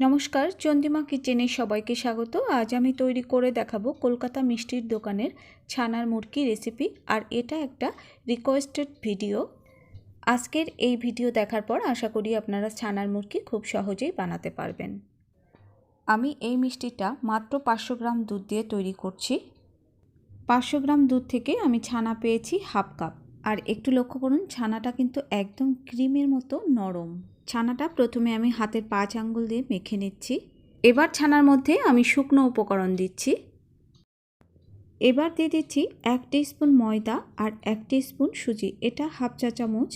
নমস্কার, চন্দিমা কিচেনে সবাইকে স্বাগত। আজ আমি তৈরি করে দেখাবো কলকাতা মিষ্টির দোকানের ছানার মুরকি রেসিপি আর এটা একটা রিকোয়েস্টেড ভিডিও আজকের এই ভিডিও দেখার পর আশা করি আপনারা ছানার মুরকি খুব সহজেই বানাতে পারবেন। আমি এই মিষ্টিটা মাত্র পাঁচশো গ্রাম দুধ দিয়ে তৈরি করছি। পাঁচশো গ্রাম দুধ থেকে আমি ছানা পেয়েছি হাফ কাপ। আর একটু লক্ষ্য করুন, ছানাটা কিন্তু একদম ক্রিমের মতো নরম। ছানাটা প্রথমে আমি হাতের পাঁচ আঙ্গুল দিয়ে মেখে নিচ্ছি। এবার ছানার মধ্যে আমি শুকনো উপকরণ দিচ্ছি। এবার দিয়ে দিচ্ছি এক স্পুন ময়দা আর এক স্পুন সুজি, এটা হাফ চা চামচ।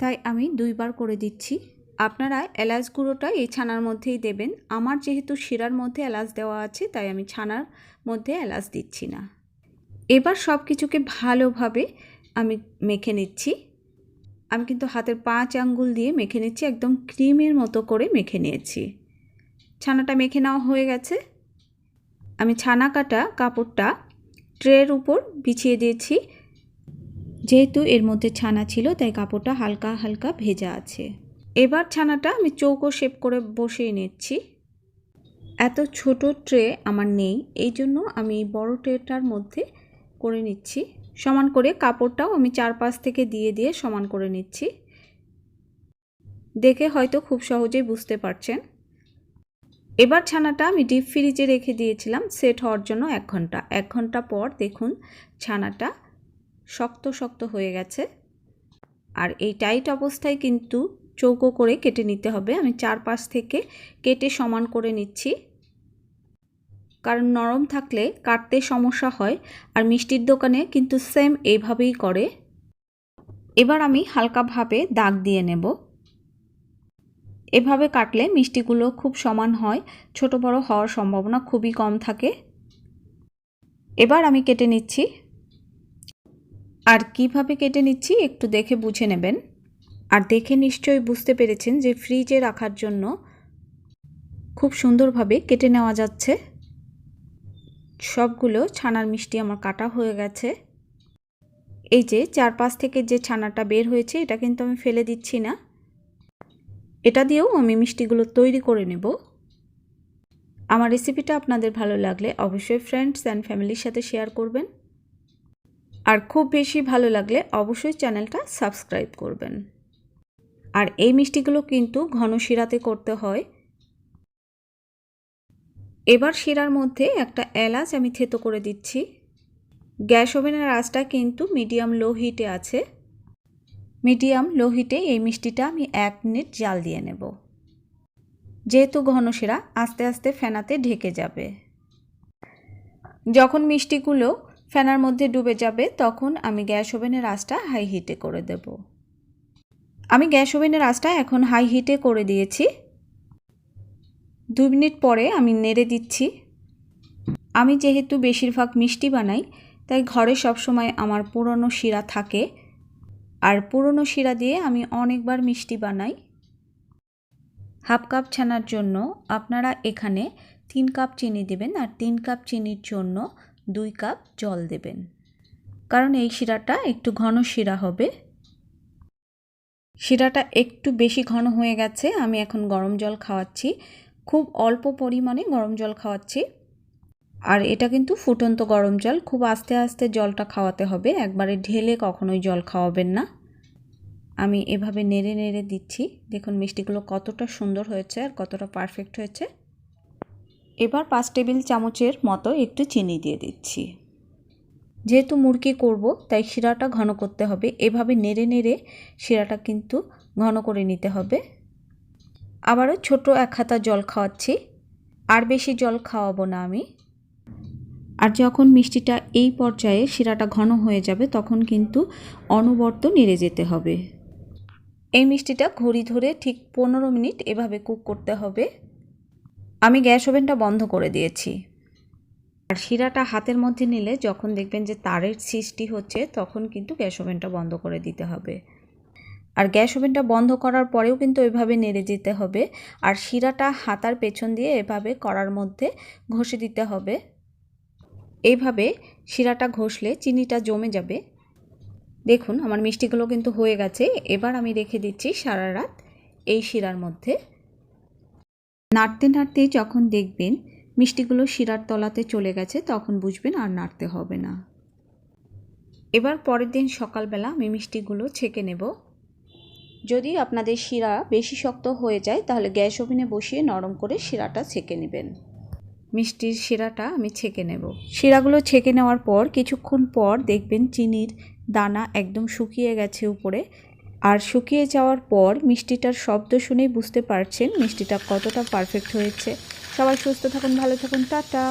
তাই আমি দুইবার করে দিচ্ছি। আপনারা এলাচ গুঁড়োটা এই ছানার মধ্যেই দেবেন। আমার যেহেতু শিরার মধ্যে এলাচ দেওয়া আছে, তাই আমি ছানার মধ্যে এলাচ দিচ্ছি না। এবার সব কিছুকে ভালোভাবে আমি মেখে নিচ্ছি। আমি কিন্তু হাতের পাঁচ আঙ্গুল দিয়ে মেখে নিচ্ছি, একদম ক্রিমের মতো করে মেখে নিয়েছি। ছানাটা মেখে নেওয়া হয়ে গেছে। আমি ছানা কাটা কাপড়টা ট্রের উপর বিছিয়ে দিয়েছি। যেহেতু এর মধ্যে ছানা ছিল, তাই কাপড়টা হালকা হালকা ভেজা আছে। এবার ছানাটা আমি চৌকো শেপ করে বসিয়ে নিচ্ছি। এত ছোট ট্রে আমার নেই এই জন্য আমি বড় ট্রেটার মধ্যে করে নিচ্ছি। সমান করে কাপড়টাও আমি চারপাশ থেকে দিয়ে দিয়ে সমান করে নিচ্ছি। দেখে হয়তো খুব সহজেই বুঝতে পারছেন। এবার ছানাটা আমি ডিপ ফ্রিজে রেখে দিয়েছিলাম, সেট হওয়ার জন্য এক ঘণ্টা। এক ঘণ্টা পর দেখুন ছানাটা শক্ত শক্ত হয়ে গেছে। আর এই টাইট অবস্থায় কিন্তু চৌকো করে কেটে নিতে হবে। আমি চারপাশ থেকে কেটে সমান করে নিচ্ছি। কারণ নরম থাকলে কাটতে সমস্যা হয় আর মিষ্টির দোকানে কিন্তু সেম এইভাবেই করে। এবার আমি হালকাভাবে দাগ দিয়ে নেব। এভাবে কাটলে মিষ্টিগুলো খুব সমান হয়, ছোট বড় হওয়ার সম্ভাবনা খুবই কম থাকে। এবার আমি কেটে নিচ্ছি। আর কীভাবে কেটে নিচ্ছি একটু দেখে বুঝে নেবেন। আর দেখে নিশ্চয়ই বুঝতে পেরেছেন যে ফ্রিজে রাখার জন্য খুব সুন্দরভাবে কেটে নেওয়া যাচ্ছে। সবগুলো ছানার মিষ্টি আমার কাটা হয়ে গেছে। এই যে চারপাশ থেকে যে ছানাটা বের হয়েছে, এটা কিন্তু আমি ফেলে দিচ্ছি না। এটা দিয়েও আমি মিষ্টিগুলো তৈরি করে নেব। আমার রেসিপিটা আপনাদের ভালো লাগলে অবশ্যই ফ্রেন্ডস অ্যান্ড ফ্যামিলির সাথে শেয়ার করবেন। আর খুব বেশি ভালো লাগলে অবশ্যই চ্যানেলটা সাবস্ক্রাইব করবেন। আর এই মিষ্টিগুলো কিন্তু ঘন শিরাতে করতে হয়। এবার শিরার মধ্যে একটা এলাচ আমি থেতো করে দিচ্ছি। গ্যাস ওভেনের আঁচটা কিন্তু মিডিয়াম লো হিটে আছে। মিডিয়াম লো হিটে এই মিষ্টিটা আমি এক মিনিট জাল দিয়ে নেব। যেহেতু ঘন শিরা, আস্তে আস্তে ফেনাতে ঢেকে যাবে। যখন মিষ্টিগুলো ফেনার মধ্যে ডুবে যাবে, তখন আমি গ্যাস ওভেনের আঁচটা হাই হিটে করে দেব। আমি গ্যাস ওভেনের আঁচটা এখন হাই হিটে করে দিয়েছি। দু মিনিট পরে আমি নেড়ে দিচ্ছি। আমি যেহেতু বেশিরভাগ মিষ্টি বানাই, তাই ঘরে সবসময় আমার পুরনো শিরা থাকে। আর পুরনো শিরা দিয়ে আমি অনেকবার মিষ্টি বানাই। হাফ কাপ ছানার জন্য আপনারা এখানে তিন কাপ চিনি দেবেন আর তিন কাপ চিনির জন্য দুই কাপ জল দেবেন। কারণ এই শিরাটা একটু ঘন শিরা হবে। শিরাটা একটু বেশি ঘন হয়ে গেছে, আমি এখন গরম জল খাওয়াচ্ছি। খুব অল্প পরিমাণে গরম জল খাওয়াচ্ছি। আর এটা কিন্তু ফুটন্ত গরম জল, খুব আস্তে আস্তে জলটা খাওয়াতে হবে, একবারে ঢেলে কখনোই জল খাওয়াবেন না। আমি এভাবে নেড়ে নেড়ে দিচ্ছি। দেখুন মিষ্টিগুলো কতটা সুন্দর হয়েছে আর কতটা পারফেক্ট হয়েছে। এবার পাঁচ টেবিল চামচের মতো একটু চিনি দিয়ে দিচ্ছি। যেহেতু মুরগি করব, তাই শিরাটা ঘন করতে হবে। এভাবে নেড়ে নেড়ে শিরাটা কিন্তু ঘন করে নিতে হবে। আবারও ছোট এক হাতা জল খাওয়াচ্ছি। আর বেশি জল খাওয়াবো না আমি। আর যখন মিষ্টিটা এই পর্যায়ে শিরাটা ঘন হয়ে যাবে, তখন কিন্তু অনবর্ত নেড়ে যেতে হবে। এই মিষ্টিটা ঘড়ি ধরে ঠিক পনেরো মিনিট এভাবে কুক করতে হবে। আমি গ্যাস ওভেনটা বন্ধ করে দিয়েছি। আর শিরাটা হাতের মধ্যে নিলে যখন দেখবেন যে তারের সৃষ্টি হচ্ছে, তখন কিন্তু গ্যাস ওভেনটা বন্ধ করে দিতে হবে। আর গ্যাস ওভেনটা বন্ধ করার পরেও কিন্তু এভাবে নেড়ে যেতে হবে। আর শিরাটা হাতার পেছন দিয়ে এভাবে করার মধ্যে ঘষে দিতে হবে। এইভাবে শিরাটা ঘষলে চিনিটা জমে যাবে। দেখুন, আমার মিষ্টিগুলো কিন্তু হয়ে গেছে। এবার আমি রেখে দিচ্ছি সারা রাত এই শিরার মধ্যে। নাড়তে নাড়তে যখন দেখবেন মিষ্টিগুলো শিরার তলাতে চলে গেছে, তখন বুঝবেন আর নাড়তে হবে না। এবার পরের দিন সকালবেলা আমি মিষ্টিগুলো ছেঁকে নেব। যদি আপনাদের শিরা বেশি শক্ত হয়ে যায়, তাহলে গ্যাস ওভেনে বসিয়ে নরম করে শিরাটা ছেঁকে নেবেন। মিষ্টির শিরাটা আমি ছেঁকে নেব। শিরাগুলো ছেঁকে নেওয়ার পর কিছুক্ষণ পর দেখবেন চিনির দানা একদম শুকিয়ে গেছে উপরে। আর শুকিয়ে যাওয়ার পর মিষ্টিটার শব্দ শুনেই বুঝতে পারছেন মিষ্টিটা কতটা পারফেক্ট হয়েছে। সবাই সুস্থ থাকুন, ভালো থাকুন, টাটা।